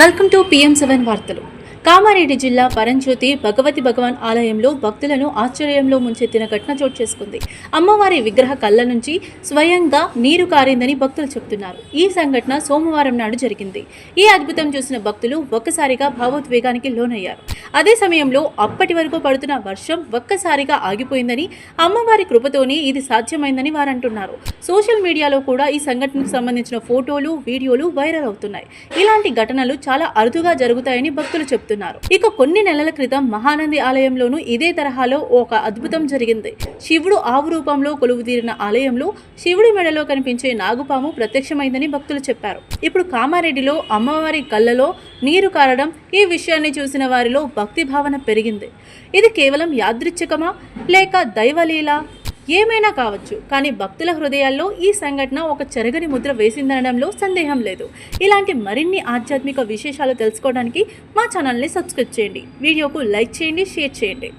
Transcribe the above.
Welcome to PM seven వార్తలు. కామారెడ్డి జిల్లా పరంజ్యోతి భగవతి భగవాన్ ఆలయంలో భక్తులను ఆశ్చర్యంలో ముంచెత్తిన ఘటన చోటు చేసుకుంది. అమ్మవారి విగ్రహ కళ్ళ నుంచి స్వయంగా నీరు కారిందని భక్తులు చెబుతున్నారు. ఈ సంఘటన సోమవారం నాడు జరిగింది. ఈ అద్భుతం చూసిన భక్తులు ఒక్కసారిగా భావోద్వేగానికి లోనయ్యారు. అదే సమయంలో అప్పటి వరకు పడుతున్న వర్షం ఒక్కసారిగా ఆగిపోయిందని అమ్మవారి కృపతోనే ఇది సాధ్యమైందని వారంటున్నారు. సోషల్ మీడియాలో కూడా ఈ సంఘటనకు సంబంధించిన ఫోటోలు వీడియోలు వైరల్ అవుతున్నాయి. ఇలాంటి ఘటనలు చాలా అరుదుగా జరుగుతాయని భక్తులు చెబుతున్నారు. ఇక కొన్ని నెలల క్రితం మహానంది ఆలయంలోనూ ఇదే తరహాలో ఒక అద్భుతం జరిగింది. శివుడు ఆవు రూపంలో కొలువుదీరిన ఆలయంలో శివుడి మెడలో కనిపించే నాగుపాము ప్రత్యక్షమైందని భక్తులు చెప్పారు. ఇప్పుడు కామారెడ్డిలో అమ్మవారి కళ్ళలో నీరు కారడం ఈ విషయాన్ని చూసిన వారిలో భక్తి భావన పెరిగింది. ఇది కేవలం యాదృచ్ఛికమా? లేక దైవలీల? ఏమైనా కావచ్చు కానీ భక్తుల హృదయాల్లో ఈ సంఘటన ఒక చెరగని ముద్ర వేసిందనడంలో సందేహం లేదు. ఇలాంటి మరిన్ని ఆధ్యాత్మిక విశేషాలు తెలుసుకోవడానికి మా ఛానల్ని సబ్స్క్రైబ్ చేయండి. వీడియోకు లైక్ చేయండి షేర్ చేయండి.